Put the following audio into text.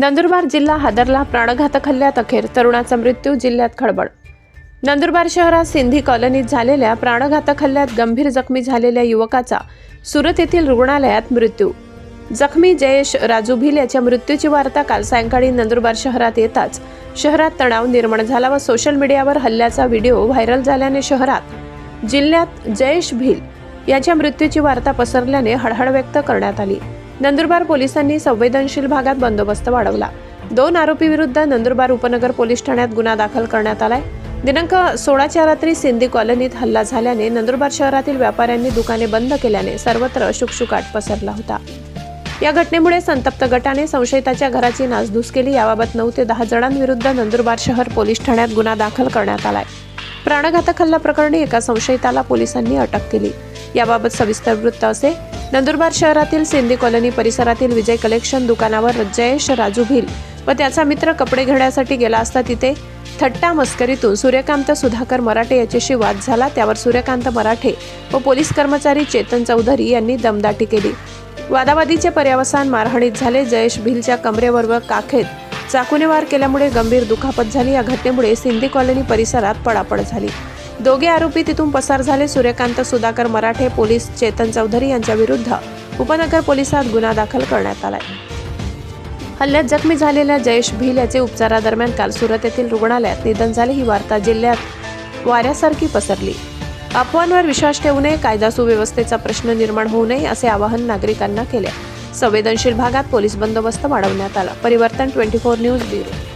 नंदुरबार जिल्हा हादरला प्राणघातक हल्ल्यात अखेर तरुणाचा मृत्यू जिल्ह्यात खळबळ. नंदुरबार शहरात सिंधी कॉलनीत झालेल्या प्राणघातक हल्ल्यात गंभीर जखमी झालेल्या युवकाचा सुरत येथील रुग्णालयात मृत्यू. जखमी जयेश राजू भिल याच्या मृत्यूची वार्ता काल सायंकाळी नंदुरबार शहरात येताच शहरात तणाव निर्माण झाला व सोशल मीडियावर हल्ल्याचा व्हिडिओ व्हायरल झाल्याने शहरात जिल्ह्यात जयेश भिल याच्या मृत्यूची वार्ता पसरल्याने हळहळ व्यक्त करण्यात आली. नंदुरबार पोलिसांनी संवेदनशील भागात बंदोबस्त वाढवला. दोन आरोपी विरुद्ध नंदुरबार उपनगर पोलीस ठाण्यात गुन्हा दाखल करण्यात आलाय. दिनांक सोळाच्या रात्री सिंधी कॉलनीत हल्ला झाल्याने नंदुरबार शहरातील व्यापाऱ्यांनी दुकाने बंद केल्याने सर्वत्र शुकशुकाट पसरला होता. या घटनेमुळे संतप्त गटाने संशयिताच्या घराची नासधूस केली. याबाबत नऊ ते दहा जणांविरुद्ध नंदुरबार शहर पोलीस ठाण्यात गुन्हा दाखल करण्यात आलाय. प्राणघातक हल्ला प्रकरणी एका संशयिताला पोलिसांनी अटक केली. याबाबत सविस्तर वृत्त असे नंदुरबार शहरातील सिंधी कॉलनी परिसरातील विजय कलेक्शन दुकानावर जयेश राजू भिल व त्याचा मित्र कपडे घेण्यासाठी गेला असता तिथे थट्टा मस्करीतून सूर्यकांत सुधाकर मराठे याच्याशी वाद झाला. त्यावर सूर्यकांत मराठे व पोलीस कर्मचारी चेतन चौधरी यांनी दमदाटी केली. वादावादीचे पर्यावसान मारहाणीत झाले. जयेश भिलच्या कमरेवर व काखेत चाकूने वार केल्यामुळे गंभीर दुखापत झाली. या घटनेमुळे सिंधी कॉलनी परिसरात पडापड झाली. दोघे आरोपी तिथून पसार झाले. सूर्यकांत सुधाकर मराठे पोलीस चेतन चौधरी यांच्या विरुद्ध उपनगर पोलिसात गुन्हा दाखल करण्यात आलाय. हल्ल्यात जखमी झालेल्या जयेश भिल याचे उपचारादरम्यान काल सुरत येथील रुग्णालयात निधन झाले. ही वार्ता जिल्ह्यात वाऱ्यासारखी पसरली. अफवांवर विश्वास ठेवू नये कायदा सुव्यवस्थेचा प्रश्न निर्माण होऊ नये असे आवाहन नागरिकांना केले. संवेदनशील भागात पोलीस बंदोबस्त वाढवण्यात आला. परिवर्तन ट्वेंटी फोर न्यूज ब्युरो.